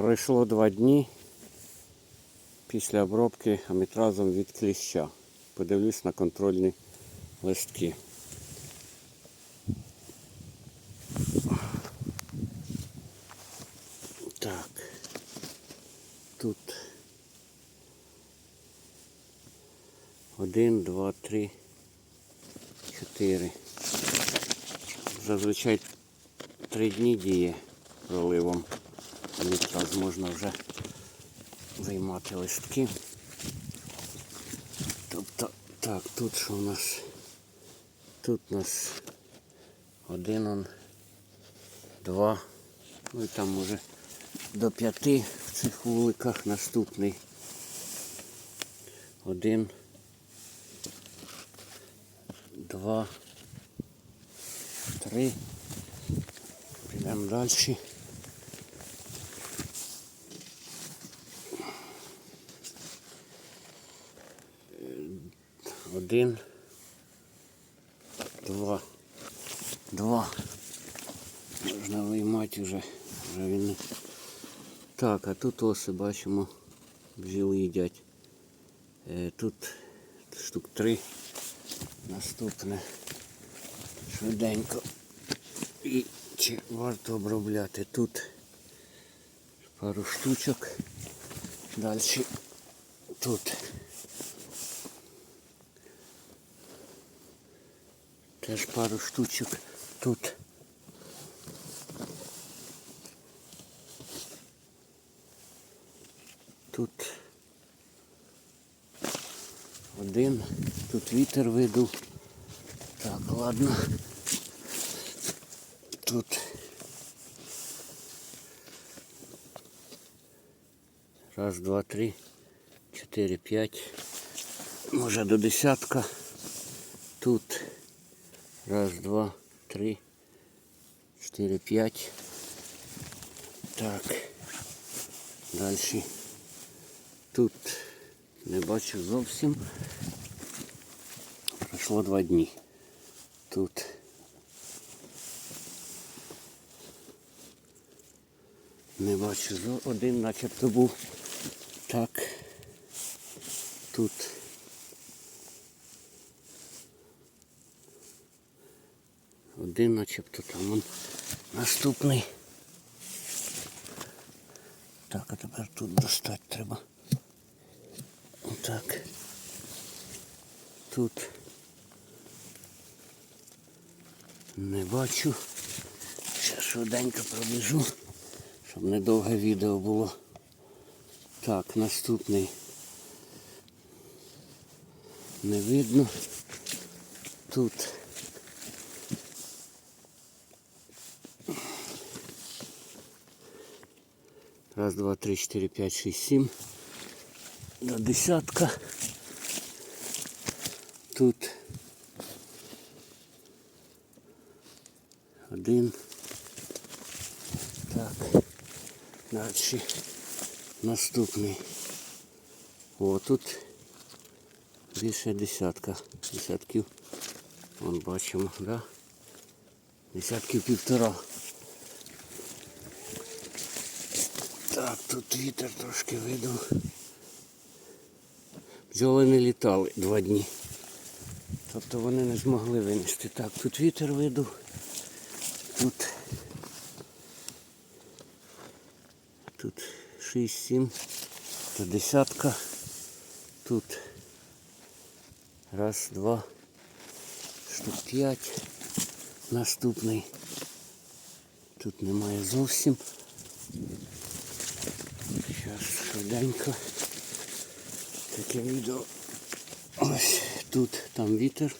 Пройшло два дні після обробки амітразом від кліща. Подивлюсь на контрольні листки. Так. Тут один, два, три, чотири. Зазвичай три дні діє проливом. Якраз можна вже виймати листки. Тобто, так, тут що у нас? Тут у нас один, он, два, ну і там може до п'яти в цих вуликах наступний. Один, два, три. Підемо далі. Один, два, два. Можна виймати вже, вже він. Так, а тут оси бачимо, бджіли їдять. Е, тут штук три. Наступне швиденько. І чи варто обробляти тут пару штучок. Далі тут. Теж пару штучок тут. Тут один, тут вітер видув. Так, ладно. Тут раз, два, три, чотири, п'ять. Може до десятка. Тут раз, два, три, чотири, п'ять. Так. Далі. Тут не бачу зовсім. Пройшло два дні. Тут не бачу один начебто був. Так. Тут. Один начебто там он наступний. Так, а тепер тут достати треба. Отак. Тут не бачу. Ще швиденько пробіжу, щоб недовге відео було. Так, наступний. Не видно. Тут. Раз, два, три, четыре, пять, шесть, семь. До десятка. Тут один. Так. Далі. Наступний. О, тут більше десятка. Десятків. Вон бачимо, да? Десятків півтора. Так, тут вітер трошки видав. Бджоли не літали два дні. Тобто вони не змогли винести. Так, тут вітер видав. Тут. Тут 6-7. Тут десятка. Тут раз, два, штук п'ять. Наступний. Тут немає зовсім. Швиденько. Таке відео. Ось тут там вітер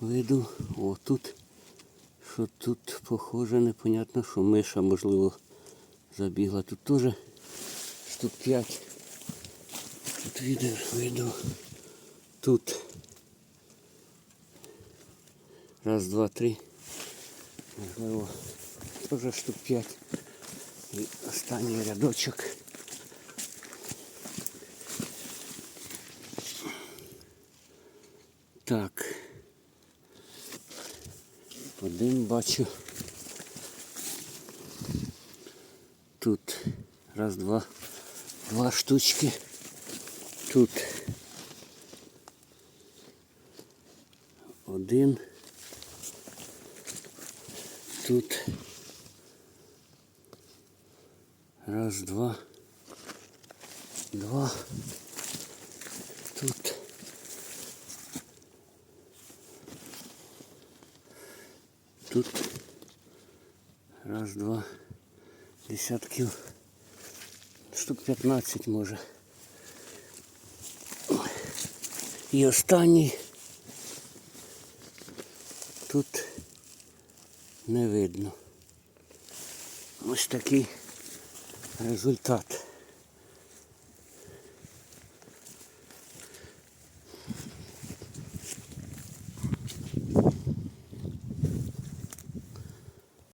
виду. О, тут. Що тут похоже, непонятно, що миша, можливо, забігла. Тут теж штук 5. Тут вітер виду. Тут. Раз, два, три. Можливо, теж штук 5. І останній рядочок. Так. Один бачу. Тут Раз, два. Два штучки. Тут. Один. Тут. Раз, два. Два. Тут. Тут. Раз, два. Десятків. Штук 15 може. І останній. Тут не видно. Ось такий результат.